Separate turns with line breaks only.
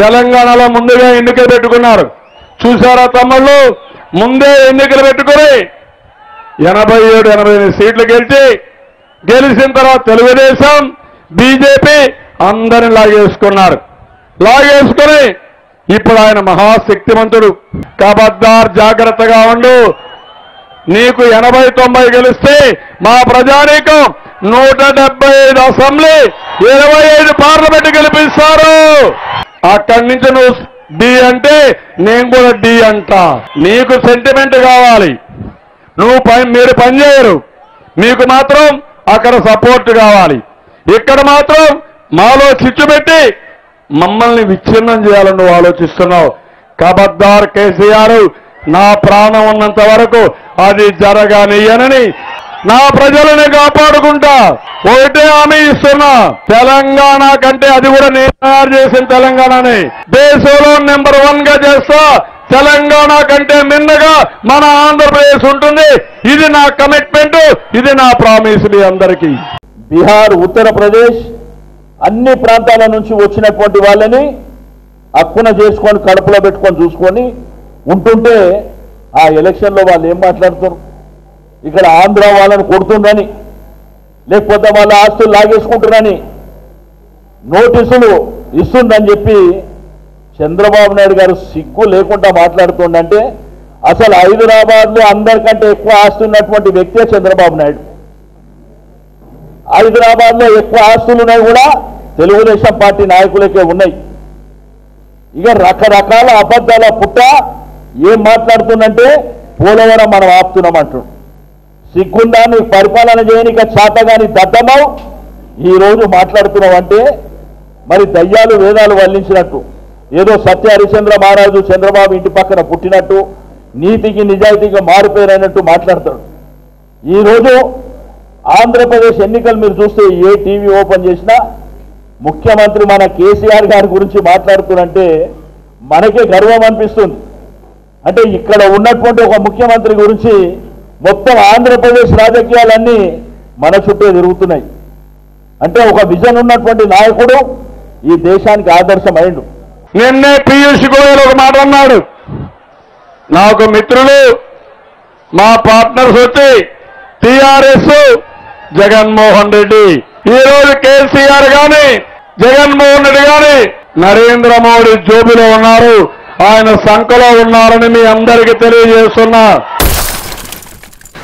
తెలంగాణలో ముందుగా ఎన్నికలు పెట్టుకున్నారు. చూసారా తమ్ముళ్ళు? ముందే ఎన్నికలు పెట్టుకుని ఎనభై ఏడు ఎనభై ఎనిమిది సీట్లు గెలిచి గెలిచిన తర్వాత తెలుగుదేశం బీజేపీ అందరిని లాగేసుకున్నారు. లాగేసుకుని ఇప్పుడు ఆయన మహాశక్తివంతుడు కబద్దార్ జాగ్రత్తగా ఉండు. నీకు ఎనభై తొంభై గెలిస్తే మా ప్రజానీకం నూట డెబ్బై ఐదు అసెంబ్లీ ఇరవై ఐదు పార్లమెంట్ గెలిపిస్తారు. అక్కడి నుంచి నువ్వు డి అంటే నేను కూడా డి అంట. నీకు సెంటిమెంట్ కావాలి. నువ్వు పని మీరు పనిచేయరు మీకు మాత్రం అక్కడ సపోర్ట్ కావాలి. ఇక్కడ మాత్రం మాలో చిచ్చు పెట్టి మమ్మల్ని విచ్ఛిన్నం చేయాలని నువ్వు ఆలోచిస్తున్నావు. కబద్దార్ కేసీఆర్ నా ప్రాణం ఉన్నంత వరకు అది జరగనియనని నా ప్రజలని కాపాడుకుంటా. ఒకటే హామీ ఇస్తున్నా. తెలంగాణ కంటే అది కూడా నేను తయారు చేసిన తెలంగాణని. దేశంలో నెంబర్ వన్గా చేస్తా. తెలంగాణ కంటే మిన్నగా మన ఆంధ్రప్రదేశ్ ఉంటుంది. ఇది నా కమిట్మెంట్ ఇది నా ప్రామిస్ మీ అందరికీ.
బీహార్ ఉత్తరప్రదేశ్ అన్ని ప్రాంతాల నుంచి వచ్చినటువంటి వాళ్ళని అక్కున చేసుకొని కడుపులో పెట్టుకొని చూసుకొని ఉంటుంటే ఆ ఎలక్షన్లో వాళ్ళు ఏం మాట్లాడుతారు ఇక్కడ ఆంధ్ర వాళ్ళని కొడుతుందని లేకపోతే వాళ్ళ ఆస్తులు లాగేసుకుంటున్నారని నోటీసులు ఇస్తుందని చెప్పి చంద్రబాబు నాయుడు గారు సిగ్గు లేకుండా మాట్లాడుతుండంటే అసలు హైదరాబాద్లో అందరికంటే ఎక్కువ ఆస్తులు ఉన్నటువంటి వ్యక్తే చంద్రబాబు నాయుడు. హైదరాబాద్లో ఎక్కువ ఆస్తులు ఉన్నాయి కూడా తెలుగుదేశం పార్టీ నాయకులకే ఉన్నాయి. ఇక రకరకాల అబద్ధాల పుట్ట ఏం మాట్లాడుతుందంటే పోలవరం మనం ఆపుతున్నాం అంటున్నాడు. సిగ్గుందా నీకు పరిపాలన చేయనిక చేతగాని దద్దమావు. ఈ రోజు మరి దయ్యాలు వేదాలు వల్లించినట్టు ఏదో సత్య హరిచంద్ర మహారాజు చంద్రబాబు ఇంటి పక్కన పుట్టినట్టు నీతికి నిజాయితీగా మారిపోయినట్టు మాట్లాడతాడు. ఈరోజు ఆంధ్రప్రదేశ్ ఎన్నికలు మీరు చూస్తే ఏ టీవీ ఓపెన్ చేసినా ముఖ్యమంత్రి మన కేసీఆర్ గారి గురించి మాట్లాడుతున్నంటే మనకే గర్వం అనిపిస్తుంది. అంటే ఇక్కడ ఉన్నటువంటి ఒక ముఖ్యమంత్రి గురించి మొత్తం ఆంధ్రప్రదేశ్ రాజకీయాలన్నీ మన చుట్టూ తిరుగుతున్నాయి. అంటే ఒక విజన్ ఉన్నటువంటి నాయకుడు ఈ దేశానికి ఆదర్శమైండు.
నిన్నే పీయూష్ గోయల్ ఒక మాట అన్నాడు. నాకు మిత్రులు మా పార్ట్నర్స్ వచ్చి టిఆర్ఎస్ జగన్మోహన్ రెడ్డి. ఈ రోజు కేసీఆర్ గాని జగన్మోహన్ రెడ్డి గాని నరేంద్ర మోడీ జోబిలో ఉన్నారు. ఆయన సంఖలో ఉన్నారని మీ అందరికీ తెలియజేస్తున్నా.